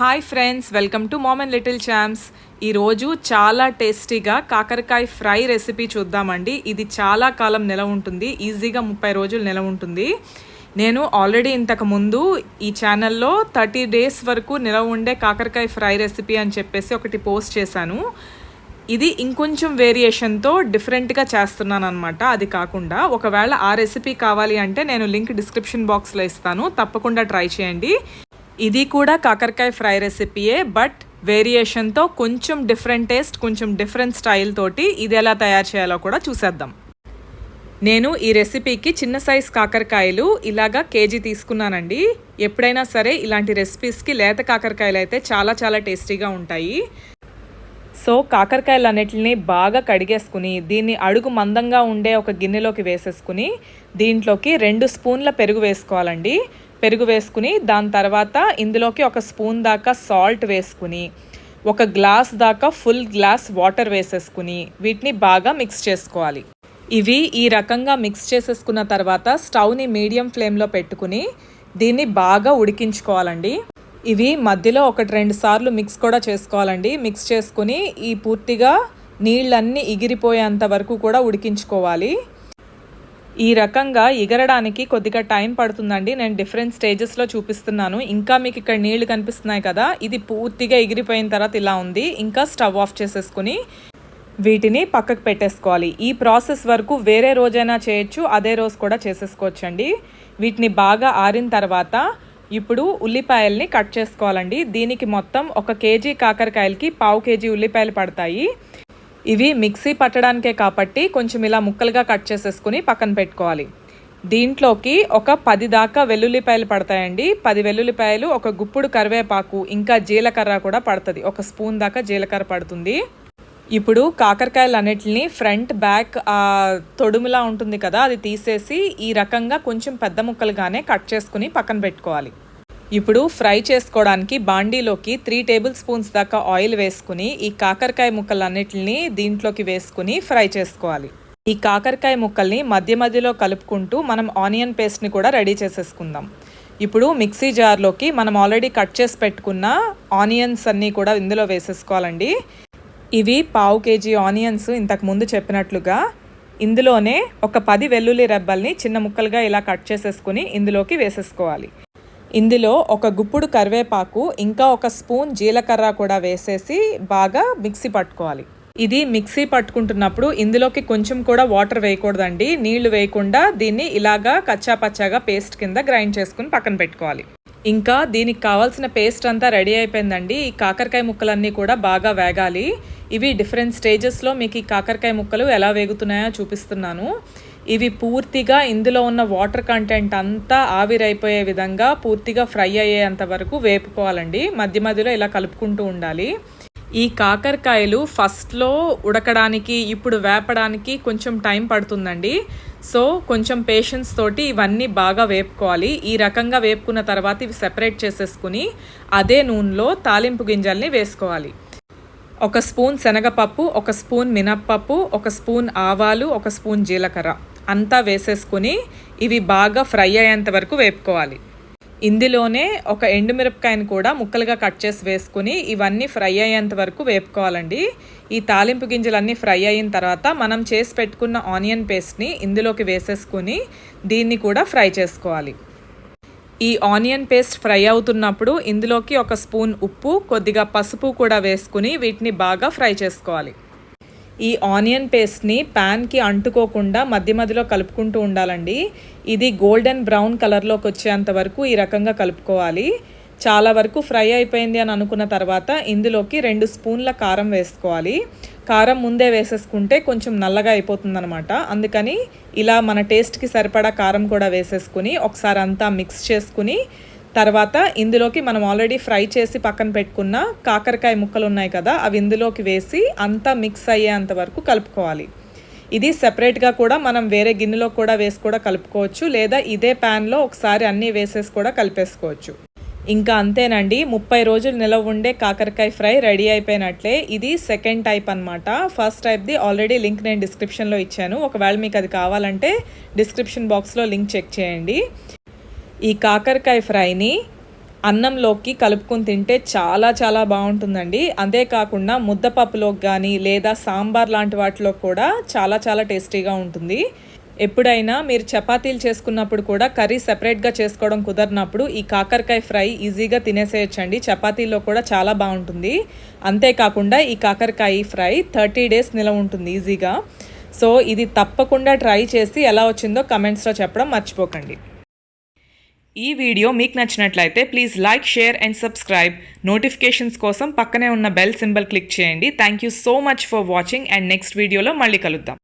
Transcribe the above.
Hi friends welcome to mom and little champs ఈరోజు చాలా టేస్టీగా కాకరకాయ ఫ్రై రెసిపీ చూద్దామండి. ఇది చాలా కాలం నిల ఉంటుంది. ఈజీగా ముప్పై రోజులు నిల ఉంటుంది. నేను ఆల్రెడీ ఇంతకు ముందు ఈ ఛానల్లో థర్టీ డేస్ వరకు నిలవ ఉండే కాకరకాయ ఫ్రై రెసిపీ అని చెప్పేసి ఒకటి పోస్ట్ చేశాను. ఇది ఇంకొంచెం వేరియేషన్తో డిఫరెంట్గా చేస్తున్నాను అనమాట అది కాకుండా ఒకవేళ ఆ రెసిపీ కావాలి అంటే నేను లింక్ డిస్క్రిప్షన్ బాక్స్లో ఇస్తాను. తప్పకుండా ట్రై చేయండి. ఇది కూడా కాకరకాయ ఫ్రై రెసిపీయే బట్ వేరియేషన్తో కొంచెం డిఫరెంట్ టేస్ట్ కొంచెం డిఫరెంట్ స్టైల్ తోటి ఇది ఎలా తయారు చేయాలో కూడా చూసేద్దాం. నేను ఈ రెసిపీకి చిన్న సైజ్ కాకరకాయలు ఇలాగా కేజీ తీసుకున్నానండి. ఎప్పుడైనా సరే ఇలాంటి రెసిపీస్కి లేత కాకరకాయలు అయితే చాలా చాలా టేస్టీగా ఉంటాయి. సో కాకరకాయలు అన్నిటిని బాగా కడిగేసుకుని దీన్ని అడుగు మందంగా ఉండే ఒక గిన్నెలోకి వేసేసుకుని దీంట్లోకి రెండు స్పూన్ల పెరుగు వేసుకోవాలండి. పెరుగు వేసుకుని దాని తర్వాత ఇందులోకి ఒక స్పూన్ దాకా సాల్ట్ వేసుకుని ఒక గ్లాస్ దాకా ఫుల్ గ్లాస్ వాటర్ వేసేసుకుని వీటిని బాగా మిక్స్ చేసుకోవాలి. ఇవి ఈ రకంగా మిక్స్ చేసేసుకున్న తర్వాత స్టవ్ని మీడియం ఫ్లేమ్లో పెట్టుకుని దీన్ని బాగా ఉడికించుకోవాలండి. ఇవి మధ్యలో ఒకటి రెండు సార్లు మిక్స్ కూడా చేసుకోవాలండి. మిక్స్ చేసుకుని ఈ పూర్తిగా నీళ్ళన్నీ ఎగిరిపోయేంత వరకు కూడా ఉడికించుకోవాలి. ఈ రకంగా ఎగరడానికి కొద్దిగా టైం పడుతుందండి. నేను డిఫరెంట్ స్టేజెస్లో చూపిస్తున్నాను. ఇంకా మీకు ఇక్కడ నీళ్ళు కనిపిస్తున్నాయి కదా ఇది పూర్తిగా ఎగిరిపోయిన తర్వాత ఇలా ఉంది. ఇంకా స్టవ్ ఆఫ్ చేసేసుకుని వీటిని పక్కకు పెట్టేసుకోవాలి. ఈ ప్రాసెస్ వరకు వేరే రోజైనా చేయొచ్చు అదే రోజు కూడా చేసేసుకోవచ్చండి. వీటిని బాగా ఆరిన తర్వాత ఇప్పుడు ఉల్లిపాయల్ని కట్ చేసుకోవాలండి. దీనికి మొత్తం ఒక కేజీ కాకరకాయలకి పావు కేజీ ఉల్లిపాయలు పడతాయి. ఇవి మిక్సీ పట్టడానికే కాబట్టి కొంచెం ఇలా ముక్కలుగా కట్ చేసేసుకుని పక్కన పెట్టుకోవాలి. దీంట్లోకి ఒక పది దాకా వెల్లుల్లిపాయలు పడతాయండి. పది వెల్లుల్లిపాయలు ఒక గుప్పుడు కరివేపాకు ఇంకా జీలకర్ర కూడా పడుతుంది. ఒక స్పూన్ దాకా జీలకర్ర పడుతుంది. ఇప్పుడు కాకరకాయలు అన్నిటిని ఫ్రంట్ బ్యాక్ తొడుములా ఉంటుంది కదా అది తీసేసి ఈ రకంగా కొంచెం పెద్ద ముక్కలుగానే కట్ చేసుకుని పక్కన పెట్టుకోవాలి. ఇప్పుడు ఫ్రై చేసుకోవడానికి బాండీలోకి త్రీ టేబుల్ స్పూన్స్ దాకా ఆయిల్ వేసుకుని ఈ కాకరకాయ ముక్కలన్నిటిని దీంట్లోకి వేసుకుని ఫ్రై చేసుకోవాలి. ఈ కాకరకాయ ముక్కల్ని మధ్య మధ్యలో కలుపుకుంటూ మనం ఆనియన్ పేస్ట్ని కూడా రెడీ చేసేసుకుందాం. ఇప్పుడు మిక్సీ జార్లోకి మనం ఆల్రెడీ కట్ చేసి పెట్టుకున్న ఆనియన్స్ అన్నీ కూడా ఇందులో వేసేసుకోవాలండి. ఇవి పావు కేజీ ఆనియన్స్ ఇంతకు ముందు చెప్పినట్లుగా ఇందులోనే ఒక పది వెల్లుల్లి రెబ్బల్ని చిన్న ముక్కలుగా ఇలా కట్ చేసేసుకుని ఇందులోకి వేసేసుకోవాలి. ఇందులో ఒక గుప్పుడు కరివేపాకు ఇంకా ఒక స్పూన్ జీలకర్ర కూడా వేసేసి బాగా మిక్సీ పట్టుకోవాలి. ఇది మిక్సీ పట్టుకుంటున్నప్పుడు ఇందులోకి కొంచెం కూడా వాటర్ వేయకూడదండి. నీళ్ళు వేయకుండా దీన్ని ఇలాగా కచ్చా పచ్చాగా పేస్ట్ కింద గ్రైండ్ చేసుకుని పక్కన పెట్టుకోవాలి. ఇంకా దీనికి కావాల్సిన పేస్ట్ అంతా రెడీ అయిపోయిందండి. ఈ కాకరకాయ ముక్కలన్నీ కూడా బాగా వేగాలి. ఇవి డిఫరెంట్ స్టేజెస్లో మీకు ఈ కాకరకాయ ముక్కలు ఎలా వేగుతున్నాయో చూపిస్తున్నాను. ఇవి పూర్తిగా ఇందులో ఉన్న వాటర్ కంటెంట్ అంతా ఆవిరైపోయే విధంగా పూర్తిగా ఫ్రై అయ్యేంత వరకు వేపుకోవాలండి. మధ్య మధ్యలో ఇలా కలుపుకుంటూ ఉండాలి. ఈ కాకరకాయలు ఫస్ట్లో ఉడకడానికి ఇప్పుడు వేపడానికి కొంచెం టైం పడుతుందండి. సో కొంచెం పేషెన్స్ తోటి ఇవన్నీ బాగా వేపుకోవాలి. ఈ రకంగా వేపుకున్న తర్వాత ఇవి సెపరేట్ చేసేసుకుని అదే నూనెలో తాలింపు గింజల్ని వేసుకోవాలి. ఒక స్పూన్ శనగపప్పు ఒక స్పూన్ మినప్పప్పు ఒక స్పూన్ ఆవాలు ఒక స్పూన్ జీలకర్ర. అంతా వేసేసుకుని ఇవి బాగా ఫ్రై అయ్యేంత వరకు వేపుకోవాలి. ఇందులోనే ఒక ఎండుమిరపకాయని కూడా ముక్కలుగా కట్ చేసి వేసుకుని ఇవన్నీ ఫ్రై అయ్యేంత వరకు వేపుకోవాలండి. ఈ తాలింపు గింజలన్నీ ఫ్రై అయిన తర్వాత మనం చేసి పెట్టుకున్న ఆనియన్ పేస్ట్ని ఇందులోకి వేసేసుకుని దీన్ని కూడా ఫ్రై చేసుకోవాలి. ఈ ఆనియన్ పేస్ట్ ఫ్రై అవుతున్నప్పుడు ఇందులోకి ఒక స్పూన్ ఉప్పు కొద్దిగా పసుపు కూడా వేసుకుని వీటిని బాగా ఫ్రై చేసుకోవాలి. ఈ ఆనియన్ పేస్ట్ని ప్యాన్కి అంటుకోకుండా మధ్య మధ్యలో కలుపుకుంటూ ఉండాలండి. ఇది గోల్డెన్ బ్రౌన్ కలర్లోకి వచ్చేంత వరకు ఈ రకంగా కలుపుకోవాలి. చాలా వరకు ఫ్రై అయిపోయింది అని అనుకున్న తర్వాత ఇందులోకి రెండు స్పూన్ల కారం వేసుకోవాలి. కారం ముందే వేసేసుకుంటే కొంచెం నల్లగా అయిపోతుందనమాట అందుకని ఇలా మన టేస్ట్కి సరిపడా కారం కూడా వేసేసుకుని ఒకసారి అంతా మిక్స్ చేసుకుని తర్వాత ఇందులోకి మనం ఆల్రెడీ ఫ్రై చేసి పక్కన పెట్టుకున్న కాకరకాయ ముక్కలు ఉన్నాయి కదా అవి ఇందులోకి వేసి అంతా మిక్స్ అయ్యేంత వరకు కలుపుకోవాలి. ఇది సెపరేట్గా కూడా మనం వేరే గిన్నెలో కూడా వేసి కూడా కలుపుకోవచ్చు లేదా ఇదే ప్యాన్లో ఒకసారి అన్నీ వేసేసి కూడా కలిపేసుకోవచ్చు. ఇంకా అంతేనండి ముప్పై రోజులు నిలవ ఉండే కాకరకాయ ఫ్రై రెడీ అయిపోయినట్లే. ఇది సెకండ్ టైప్ అనమాట ఫస్ట్ టైప్ది ఆల్రెడీ లింక్ నేను డిస్క్రిప్షన్లో ఇచ్చాను. ఒకవేళ మీకు అది కావాలంటే డిస్క్రిప్షన్ బాక్స్లో లింక్ చెక్ చేయండి. ఈ కాకరకాయ ఫ్రైని అన్నంలోకి కలుపుకొని తింటే చాలా చాలా బాగుంటుందండి. అంతేకాకుండా ముద్దపప్పులోకి కానీ లేదా సాంబార్ లాంటి వాటిలో కూడా చాలా చాలా టేస్టీగా ఉంటుంది. ఎప్పుడైనా మీరు చపాతీలు చేసుకున్నప్పుడు కూడా కర్రీ సెపరేట్గా చేసుకోవడం కుదరినప్పుడు ఈ కాకరకాయ ఫ్రై ఈజీగా తినేసేయచ్చండి. చపాతీలో కూడా చాలా బాగుంటుంది. అంతేకాకుండా ఈ కాకరకాయ ఫ్రై థర్టీ డేస్ నిలవ ఉంటుంది ఈజీగా. సో ఇది తప్పకుండా ట్రై చేసి ఎలా వచ్చిందో కమెంట్స్లో చెప్పడం మర్చిపోకండి. ఈ వీడియో మీకు నచ్చినట్లయితే please like share and subscribe. Notifications కోసం పక్కనే ఉన్న బెల్ సింబల్ క్లిక్ చేయండి. Thank you so much for watching and next వీడియోలో మళ్ళీ కలుద్దాం.